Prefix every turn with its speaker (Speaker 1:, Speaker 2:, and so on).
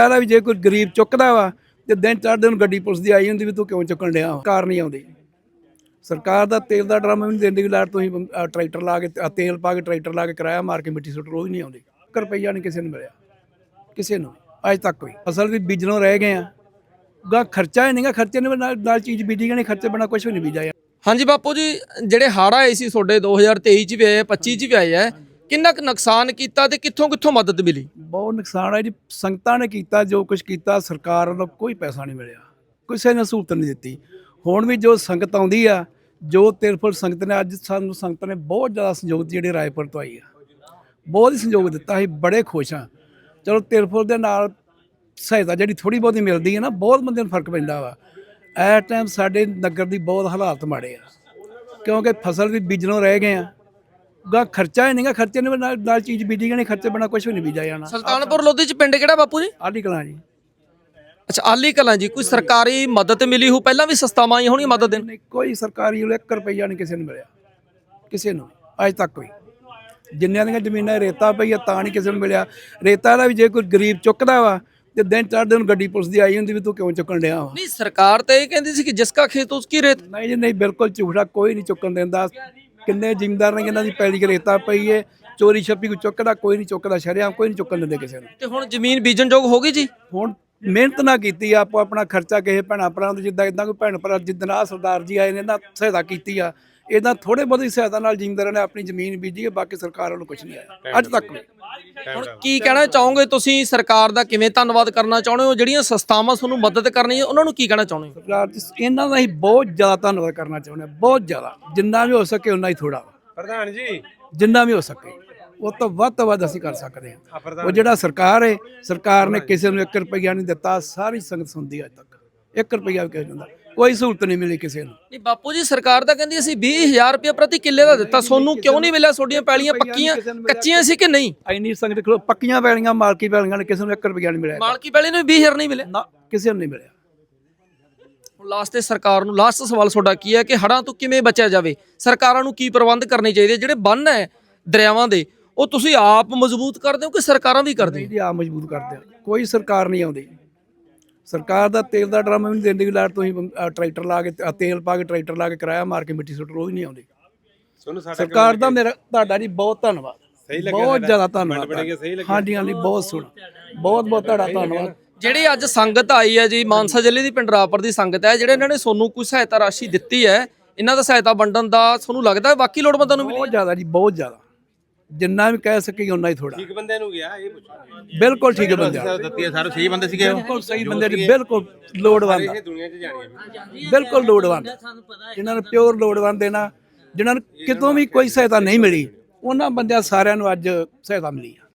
Speaker 1: ਕਹਿੰਦਾ ਵੀ ਜੇ ਕੋਈ ਗਰੀਬ ਚੁੱਕਦਾ ਵਾ ਤੇ ਦਿਨ ਚੜ੍ਹਦੇ ਨੂੰ ਗੱਡੀ ਪੁਲਿਸ ਦੀ ਆਈ ਹੁੰਦੀ ਵੀ ਤੂੰ ਕਿਉਂ ਚੁੱਕਣ ਡਿਆ ਕਾਰ ਨਹੀਂ ਆਉਂਦੀ। ਸਰਕਾਰ ਦਾ ਤੇਲ ਦਾ ਡਰਾਮਾ ਵੀ ਨਹੀਂ ਦਿੰਦੀ ਲਾੜ ਤੁਸੀਂ ਟਰੈਕਟਰ ਲਾ ਕੇ ਤੇਲ ਪਾ ਕੇ ਟਰੈਕਟਰ ਲਾ ਕੇ ਕਿਰਾਇਆ ਮਾਰ ਕੇ ਮਿੱਟੀ ਸੁੱਟ ਰੋਜ਼ ਨਹੀਂ ਆਉਂਦੀ। 1 ਰੁਪਈਆ ਨਹੀਂ ਕਿਸੇ ਨੂੰ ਮਿਲਿਆ। ਕਿਸੇ ਨੂੰ ਅੱਜ ਤੱਕ ਕੋਈ ਫਸਲ ਵੀ ਬੀਜਣੋਂ ਰਹਿ ਗਏ ਆ। ਗਾ ਖਰਚਾ ਹੀ ਨਹੀਂਗਾ ਖਰਚੇ ਨੇ ਨਾਲ ਨਾਲ ਚੀਜ਼ ਬੀਜੀ ਗਣੀ ਖਰਚੇ ਬਣਾ ਕੁਝ ਵੀ ਨਹੀਂ ਬੀਜਿਆ।
Speaker 2: ਹਾਂਜੀ ਬਾਪੂ ਜੀ ਜਿਹੜੇ ਹੜ੍ਹ ਆਏ ਸੀ ਤੁਹਾਡੇ 2023 ਚ ਵੀ ਆਏ ਆ, 25 ਚ ਵੀ ਆਏ ਆ ਕਿੰਨਾ ਕੁ ਨੁਕਸਾਨ ਕੀਤਾ ਤੇ ਕਿੱਥੋਂ ਕਿੱਥੋਂ ਮਦਦ ਮਿਲੀ?
Speaker 1: ਬਹੁਤ ਨੁਕਸਾਨ ਹੈ ਜੀ। ਸੰਗਤਾਂ ਨੇ ਕੀਤਾ, ਜੋ ਕੁਝ ਕੀਤਾ, ਸਰਕਾਰ ਵੱਲੋਂ ਕੋਈ ਪੈਸਾ ਨਹੀਂ ਮਿਲਿਆ। ਕਿਸੇ ਨੇ ਸਹੂਲਤ ਨਹੀਂ ਦਿੱਤੀ। ਹੁਣ ਵੀ ਜੋ ਸੰਗਤ ਆਉਂਦੀ ਆ, ਜੋ ਤਿਰਫਲ ਸੰਗਤ ਨੇ, ਅੱਜ ਸਾਨੂੰ ਸੰਗਤ ਨੇ ਬਹੁਤ ਜ਼ਿਆਦਾ ਸਹਿਯੋਗ ਦਿੱਤੀ, ਜਿਹੜੀ ਰਾਏਪੁਰ ਤੋਂ ਆਈ ਆ। ਬਹੁਤ ਹੀ ਸਹਿਯੋਗ ਦਿੱਤਾ ਸੀ ਬੜੇ ਖੁਸ਼ ਹਾਂ। ਚਲੋ, ਤਿਰਫਲ ਦੇ ਨਾਲ ਸਹਾਇਤਾ ਜਿਹੜੀ ਥੋੜੀ ਬਹੁਤੀ ਮਿਲਦੀ ਹੈ ਨਾ, ਬਹੁਤ ਬੰਦੇ ਨੂੰ ਫ਼ਰਕ ਪੈਂਦਾ ਵਾ। ਇਸ ਟਾਈਮ ਸਾਡੇ ਨਗਰ ਦੀ ਬਹੁਤ ਹਾਲਾਤ ਮਾੜੇ ਆ। ਕਿਉਂਕਿ ਫਸਲ ਵੀ ਬੀਜਣੋਂ ਰਹਿ ਗਏ ਆ। ਗਾ ਖਰਚਾ ਹੀ ਨਹੀਂਗਾ ਖਰਚੇ ਨੇ ਨਾਲ ਨਾਲ ਚੀਜ਼ ਬੀਜੀ ਗਣੀ ਖਰਚੇ ਬਣਾ ਕੁਝ ਵੀ ਨਹੀਂ ਬੀਜਿਆ ਜਾਣਾ।
Speaker 2: ਸੁਲਤਾਨਪੁਰ ਲੋਧੀ ਚ ਪਿੰਡ ਕਿਹੜਾ ਬਾਪੂ ਜੀ?
Speaker 1: ਆਡੀ ਕਲਾਂ ਜੀ।
Speaker 2: ਅੱਛਾ ਆਲੀ ਕਲਾਂ ਜੀ। ਕੋਈ ਸਰਕਾਰੀ ਮਦਦ ਮਿਲੀ ਹੋ ਪਹਿਲਾਂ ਵੀ ਸਸਤਾਵਾਂ ਆਈਆਂ ਹੋਣੀਆਂ ਮਦਦ ਦੇਣ?
Speaker 1: ਨਹੀਂ ਕੋਈ ਸਰਕਾਰੀ ਵੱਲੋਂ 1 ਰੁਪਈਆ ਨਹੀਂ ਕਿਸੇ ਨੂੰ ਮਿਲਿਆ। ਕਿਸੇ ਨੂੰ ਅੱਜ ਤੱਕ ਕੋਈ ਜਿੰਨਿਆਂ ਦੀਆਂ ਜ਼ਮੀਨਾਂ ਰੇਤਾ ਪਈ ਆ ਤਾਂ ਨਹੀਂ ਕਿਸੇ ਨੂੰ ਮਿਲਿਆ। ਰੇਤਾ ਦਾ ਵੀ ਜੇ ਕੋਈ ਗਰੀਬ ਚੁੱਕਦਾ ਵਾ ਤੇ ਦਿਨ ਚੜ੍ਹਦੇ ਨੂੰ ਗੱਡੀ ਪੁਲਿਸ ਦੀ ਆਈ ਹੁੰਦੀ ਵੀ ਤੂੰ ਕਿਉਂ ਚੁੱਕਣ ਡਿਆ ਵਾ?
Speaker 2: ਨਹੀਂ ਸਰਕਾਰ ਤਾਂ ਇਹ ਕਹਿੰਦੀ ਸੀ ਕਿ ਜਿਸ ਕਾ ਖੇਤ ਉਸ ਕੀ ਰੇਤ?
Speaker 1: ਨਹੀਂ ਜੀ ਨਹੀਂ ਬਿਲਕੁਲ ਝੂਠਾ ਕੋਈ ਨਹੀਂ ਚੁੱਕਣ ਦਿੰਦਾ। ਕਿੰਨੇ ਜ਼ਿਮੀਂਦਾਰ ਨੇ ਇਹਨਾਂ ਦੀ ਪੈਲੀ ਰੇਤਾ ਪਈ ਏ ਚੋਰੀ ਛੱਪੀ ਕੋਈ ਚੁੱਕਦਾ ਕੋਈ ਨਹੀਂ ਚੁੱਕਦਾ ਸ਼ਰਿਆਮ ਕੋਈ ਨਹੀਂ ਚੁੱਕਣ ਦਿੰਦੇ ਕਿਸੇ ਨੂੰ।
Speaker 2: ਤੇ ਹੁਣ ਜ਼ਮੀਨ ਬੀਜਣ ਯੋਗ ਹੋ ਗਈ ਜੀ?
Speaker 1: ਹੁਣ ਮਿਹਨਤ ਨਾ ਕੀਤੀ ਆਪੋ ਆਪਣਾ ਖਰਚਾ ਕਿਸੇ ਭੈਣਾ ਭਰਾ ਨੂੰ ਜਿੱਦਾਂ ਇਦਾਂ ਕੋਈ ਭੈਣ ਭਰਾ ਜਿੱਦਣ ਆਹ ਸਰਦਾਰ ਜੀ ਆਏ ਨੇ ਨਾ ਸਹਾਇਤਾ ਕੀਤੀ ਆ ਇਦਾਂ ਥੋੜੇ ਬਹੁਤੀ ਸਹਾਇਤਾ ਨਾਲ ਜ਼ਿਮੀਂਦਾਰਾਂ ਨੇ ਆਪਣੀ ਜ਼ਮੀਨ ਬੀਜੀ ਹੈ ਬਾਕੀ ਸਰਕਾਰ ਵੱਲੋਂ ਕੁਝ ਨਹੀਂ ਆਇਆ। ਅੱਜ ਤੱਕ ਨਹੀਂ
Speaker 2: ਹੁਣ ਕੀ ਕਹਿਣਾ ਚਾਹੋਗੇ ਤੁਸੀਂ? ਸਰਕਾਰ ਦਾ ਕਿਵੇਂ ਧੰਨਵਾਦ ਕਰਨਾ ਚਾਹੁੰਦੇ ਹੋ? ਜਿਹੜੀਆਂ ਸੰਸਥਾਵਾਂ ਤੁਹਾਨੂੰ ਮਦਦ ਕਰਨੀ ਹੈ ਉਹਨਾਂ ਨੂੰ ਕੀ ਕਹਿਣਾ ਚਾਹੁੰਦੇ ਹੋ?
Speaker 1: ਸਰਕਾਰ ਦੀ ਇਹਨਾਂ ਦਾ ਹੀ ਬਹੁਤ ਜ਼ਿਆਦਾ ਧੰਨਵਾਦ ਕਰਨਾ ਚਾਹੁੰਦੇ ਹਾਂ ਬਹੁਤ ਜ਼ਿਆਦਾ। ਜਿੰਨਾ ਵੀ ਹੋ ਸਕੇ ਉਨਾ ਹੀ ਥੋੜਾ
Speaker 3: ਪ੍ਰਧਾਨ ਜੀ।
Speaker 1: ਜਿੰਨਾ ਵੀ ਹੋ ਸਕੇ ਉਹ ਤੋਂ ਵੱਧ ਤੋਂ ਵੱਧ ਅਸੀਂ ਕਰ ਸਕਦੇ ਹਾਂ। ਉਹ ਜਿਹੜਾ ਸਰਕਾਰ ਹੈ ਸਰਕਾਰ ਨੇ ਕਿਸੇ ਨੂੰ 1 ਰੁਪਈਆ ਨਹੀਂ ਦਿੱਤਾ ਸਾਰੀ ਸੰਗਤ ਸੁਣਦੀ ਅੱਜ ਤੱਕ। 1 ਰੁਪਈਆ ਵੀ ਕਿਸੇ ਨੂੰ ਦਿੰਦਾ। ਕੋਈ ਸਹੂਲਤ ਨਹੀਂ ਮਿਲੀ ਕਿਸੇ ਨੂੰ।
Speaker 2: ਨਹੀਂ ਬਾਪੂ ਜੀ ਸਰਕਾਰ ਤਾਂ ਕਹਿੰਦੀ ਅਸੀਂ 20000 ਰੁਪਏ ਪ੍ਰਤੀ ਕਿੱਲੇ ਦਾ ਦਿੱਤਾ। ਸੋਨੂੰ ਕਿਉਂ ਨਹੀਂ ਮਿਲਿਆ? ਤੁਹਾਡੀਆਂ ਪੈਲੀਆਂ ਪੱਕੀਆਂ ਕੱਚੀਆਂ ਸੀ ਕਿ ਨਹੀਂ?
Speaker 1: ਐਨੀ ਸੰਗਤ ਖਲੋ ਪੱਕੀਆਂ ਪੈਲੀਆਂ ਮਾਲਕੀ ਪੈਲੀਆਂ ਨੇ ਕਿਸੇ ਨੂੰ 1 ਰੁਪਈਆ ਨਹੀਂ ਮਿਲਿਆ।
Speaker 2: ਮਾਲਕੀ ਪੈਲੀ ਨੂੰ 20000 ਨਹੀਂ ਮਿਲਿਆ।
Speaker 1: ਨਾ ਕਿਸੇ ਨੂੰ ਨਹੀਂ ਮਿਲਿਆ।
Speaker 2: ਹੁਣ ਲਾਸਟ ਤੇ ਸਰਕਾਰ ਨੂੰ ਲਾਸਟ ਸਵਾਲ ਤੁਹਾਡਾ ਕੀ ਹੈ ਕਿ ਹੜ੍ਹਾਂ ਤੋਂ ਕਿਵੇਂ ਬਚਿਆ ਜਾਵੇ? ਸਰਕਾਰਾਂ ਨੂੰ ਕੀ ਪ੍ਰਬੰਧ ਕਰਨੇ ਚਾਹੀਦੇ? ਜਿਹੜੇ ਬੰਨ ਹੈ ਦਰਿਆਵਾਂ ਦੇ ਉਹ ਤੁਸੀਂ ਆਪ ਮਜ਼ਬੂਤ ਕਰਦੇ ਹੋ ਕਿ ਸਰਕਾਰਾਂ ਵੀ ਕਰਦੀਆਂ?
Speaker 1: ਜੀ ਆ ਮਜ਼ਬੂਤ ਕਰਦੇ ਆ। ਕੋਈ ਸਰਕਾਰ ਨਹੀਂ ਆਉਂਦੀ। ਸਰਕਾਰ ਦਾ ਤੇਲ ਦਾ ਡਰਾਮਾ ਵੀ ਨਹੀਂ ਦਿੰਦੀ ਵੀ ਲਾੜ ਤੁਸੀਂ ਟਰੈਕਟਰ ਲਾ ਕੇ ਤੇਲ ਪਾ ਕੇ ਟਰੈਕਟਰ ਲਾ ਕੇ ਕਿਰਾਇਆ ਮਾਰ ਕੇ ਮਿੱਟੀ ਸੁੱਟ ਰੋਜ਼ ਨਹੀਂ ਆਉਂਦੀ। ਸਰਕਾਰ ਦਾ ਮੇਰਾ ਤੁਹਾਡਾ ਜੀ ਬਹੁਤ ਧੰਨਵਾਦ।
Speaker 3: ਸਹੀ ਲੱਗਿਆ
Speaker 1: ਬਹੁਤ? ਜ਼ਿਆਦਾ ਧੰਨਵਾਦ? ਹਾਂਜੀ ਹਾਂਜੀ ਬਹੁਤ ਸੋਹਣਾ। ਬਹੁਤ ਬਹੁਤ ਤੁਹਾਡਾ ਧੰਨਵਾਦ।
Speaker 2: ਜਿਹੜੀ ਅੱਜ ਸੰਗਤ ਆਈ ਹੈ ਜੀ ਮਾਨਸਾ ਜ਼ਿਲ੍ਹੇ ਦੀ ਪਿੰਡ ਰਾਪਰ ਦੀ ਸੰਗਤ ਹੈ ਜਿਹੜੇ ਇਹਨਾਂ ਨੇ ਸੋਨੂੰ ਕੋਈ ਸਹਾਇਤਾ ਰਾਸ਼ੀ ਦਿੱਤੀ ਹੈ ਇਹਨਾਂ ਦਾ ਸਹਾਇਤਾ ਵੰਡਣ ਦਾ ਤੁਹਾਨੂੰ ਲੱਗਦਾ ਹੈ ਬਾਕੀ ਲੋੜਵੰਦਾਂ ਨੂੰ ਮਿਲੀ
Speaker 1: ਬਹੁਤ ਜ਼ਿਆਦਾ ਜੀ ਬਹੁਤ ਜ਼ਿਆਦਾ। ਜਿੰਨਾ ਵੀ ਕਹਿ ਸਕੀ ਉਨਾ ਹੀ ਥੋੜਾ
Speaker 3: ਠੀਕ ਬੰਦੇ ਨੂੰ ਗਿਆ ਇਹ ਪੁੱਛੋ।
Speaker 1: ਬਿਲਕੁਲ ਠੀਕ ਬੰਦਾ
Speaker 3: ਦਿੱਤੀ ਹੈ ਸਾਰੇ ਸਹੀ ਬੰਦੇ ਸੀਗੇ
Speaker 1: ਬਿਲਕੁਲ ਸਹੀ ਬੰਦੇ ਜੀ ਬਿਲਕੁਲ ਲੋੜਵੰਦ। ਆ।
Speaker 3: ਇਹ ਦੁਨੀਆ 'ਚ ਜਾਣੀ ਹੈ
Speaker 1: ਬਿਲਕੁਲ ਲੋੜਵੰਦ। ਜਿਨ੍ਹਾਂ ਨੂੰ ਪਿਓਰ ਲੋੜਵੰਦ ਨਾ ਜਿਨ੍ਹਾਂ ਨੂੰ ਕਿਤੋਂ ਵੀ ਕੋਈ ਸਹਾਇਤਾ ਨਹੀਂ ਮਿਲੀ ਉਹਨਾਂ ਬੰਦਿਆਂ ਸਾਰਿਆਂ ਨੂੰ ਅੱਜ ਸਹਾਇਤਾ ਮਿਲੀ ਆ।